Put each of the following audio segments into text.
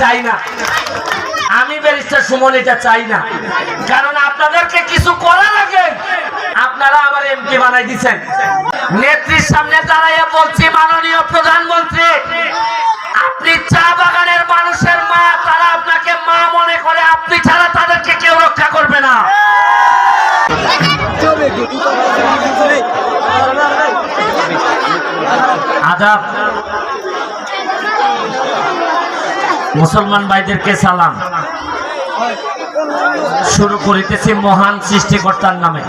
চাই না। আমি ব্যারিস্টার সুমন এটা চাই না। কারণ আপনাদেরকে কিছু করার আগে আপনারা আমার এমপি বানাই দিচ্ছেন নেত্রীর সামনে দাঁড়াইয়া বলছি, মাননীয় প্রধানমন্ত্রী, আপনি চা বাগানের মানুষের মা, তারা আপনাকে মা মনে করে, আপনি ছাড়া তাদেরকে কেউ রক্ষা করবে না। আদাব মুসলমান ভাইদেরকে সালাম। শুরু করিতেছি মহান সৃষ্টিকর্তার নামে।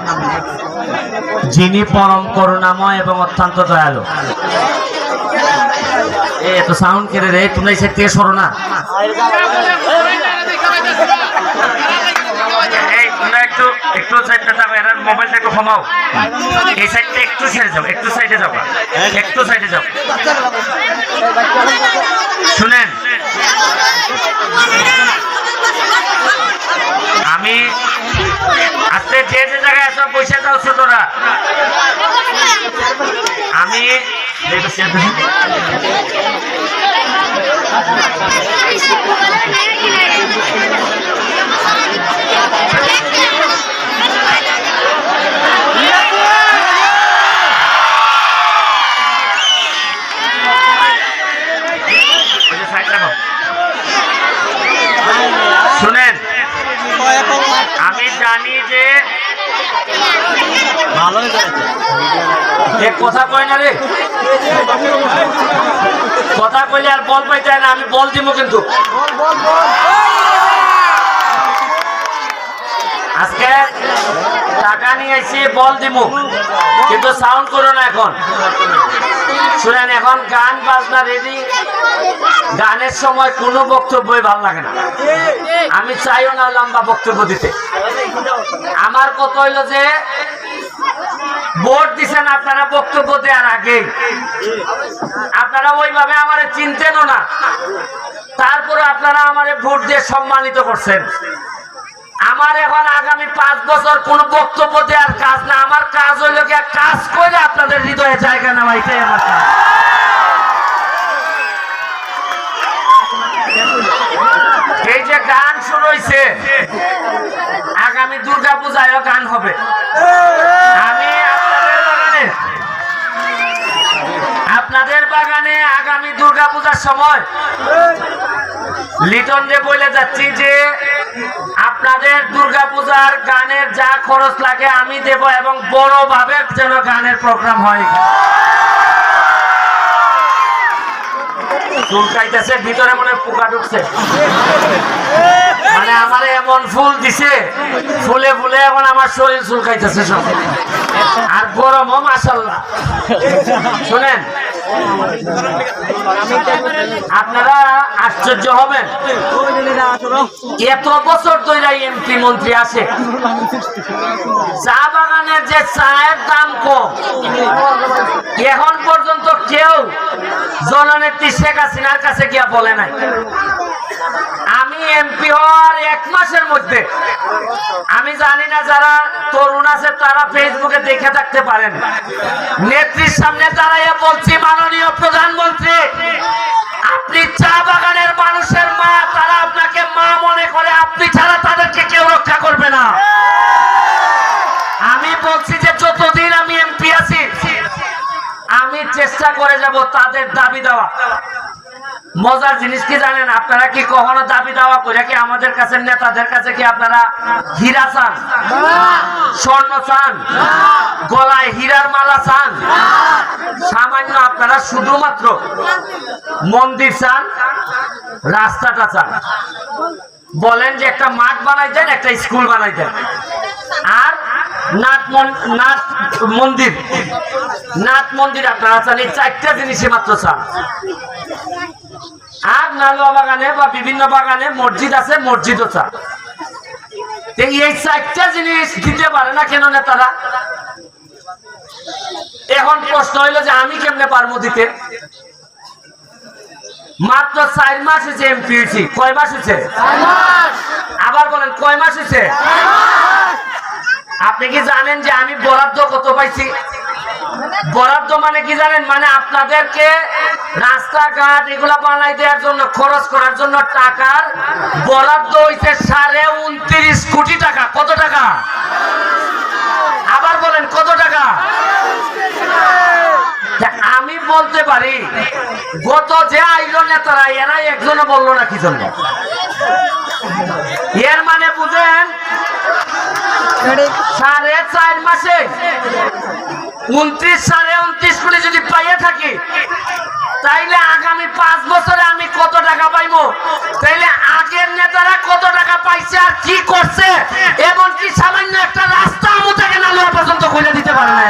যিনি পরম করুণাময় এবং অত্যন্ত দয়ালু। এত সাউন্ড কেড়ে রে তোমরা এই সাইড থেকে সরো না। একটু একটু সাইডটা মোবাইলটা একটু কমাও। এই সাইডটা একটু যাও, একটু সাইডে একটু সাইডে শুনেন আমি আজকে যে জায়গায় সব বসে যাও ছোটরা। আমি শুনেন আমি জানি যে কথা কয় না রে? কথা কইলে আর বল পাইতে হয় না, আমি বল দিব কিন্তু। আজকে টাকা নিয়ে এসে বল দিব কিন্তু সাউন্ড করো না এখন। শুনেন, এখন গান বাজনা রেডি গানের সময় কোনো বক্তব্যই ভালো লাগে না। আমি চাইও না লম্বা বক্তব্য দিতে। আমার কথা হইল যে, ভোট দিছেন, আপনারা বক্তব্য দেওয়ার আগে আপনারা ওইভাবে আমার চিনতেনও না। তারপরে আপনারা আমার ভোট দিয়ে সম্মানিত করছেন। আমার এখন আগামী পাঁচ বছর কোন বক্তব্য দেওয়ার কাজ না। আমার কাজ হইল কাজ করে আপনাদের হৃদয়ে জায়গা নেওয়া, এটাই আমার কাজ। এই যে গান শুরু হয়েছে আগামী দুর্গা পূজায়ও গান হবে আমি আপনাদের বাগানে আপনাদের আগামী দুর্গা পূজার সময় লিটন রে বলে যাচ্ছি যে, আপনাদের দুর্গা পূজার গানের যা খরচ লাগে আমি দেব এবং বড় ভাবে যেন গানের প্রোগ্রাম হয়। চুলকাইতেছে ভিতরে মনে পোকা ঢুকছে। মানে আমার এমন ফুল দিছে, ফুলে ফুলে এখন আমার শরীর চুলকাইতেছে সব। আর গরমও মাসাল্লাহ শোনেন আপনারা আশ্চর্য হবেন। এত বছর ধরে এমপি মন্ত্রী আসে চা বাগানের যে চায়ের দাম কম, এখন পর্যন্ত কেউ জননেত্রী শেখ হাসিনার কাছে গিয়া বলে নাই। আমি এমপি হওয়ার এক মাসের মধ্যে, আমি জানি না যারা তরুণ আছে তারা ফেসবুকে দেখে থাকতে পারেন। নেত্রীর সামনে দাঁড়াইয়া বলছি মাননীয় বলছি যে যতদিন আমি এমপি আছি, আমি চেষ্টা করে যাব তাদের দাবি দেওয়া। মজার জিনিস কি জানেন? আপনারা কি কখনো দাবি দাওয়া করে কি আমাদের কাছে, নেতাদের কাছে কি আপনারা হীরা চান? স্বর্ণ চান? গলায় হীরার মালা চান? সামান্য আপনারা শুধুমাত্র মন্দির চান, রাস্তাটা চান। বলেন যে একটা মাঠ বানাই দেন, একটা স্কুল বানাই দেন। মন্দির। মন্দির আপনারা চান এই চারটা জিনিসই মাত্র চান। আর নালুয়া বাগানে বা বিভিন্ন বাগানে মসজিদ আছে মসজিদও চা তো এই চারটা জিনিস দিতে পারে না কেন নেতারা? এখন প্রশ্ন হইল যে আমি কেমনে পারব দিতে? মাত্র চার মাস হয়েছে এমপি হয়েছি কয় মাস হয়েছে আবার বলেন কয় মাস হয়েছে আপনি কি জানেন যে আমি বরাদ্দ কত পাইছি? বরাদ্দ মানে কি জানেন? মানে আপনাদেরকে রাস্তাঘাট এগুলা বানাই দেওয়ার জন্য, খরচ করার জন্য টাকার বরাদ্দ হইছে সাড়ে উনত্রিশ কোটি টাকা। কত টাকা? আবার বলেন, কত টাকা? আমি বলতে পারি, গত যে আইলো নেতারা এরা একজনে বলল না কি জন্য? এর মানে বুঝেন সাড়ে চার মাসে উনত্রিশ সাড়ে উনত্রিশ কোটি যদি পাইয়ে থাকি, তাইলে আগামী পাঁচ বছরে আমি কত টাকা পাইবো? তাইলে আগের নেতারা কত টাকা পাইছে আর কি করছে? এমনকি সামান্য একটা রাস্তা আমাদের না লওয়া পর্যন্ত খুলে দিতে পারে না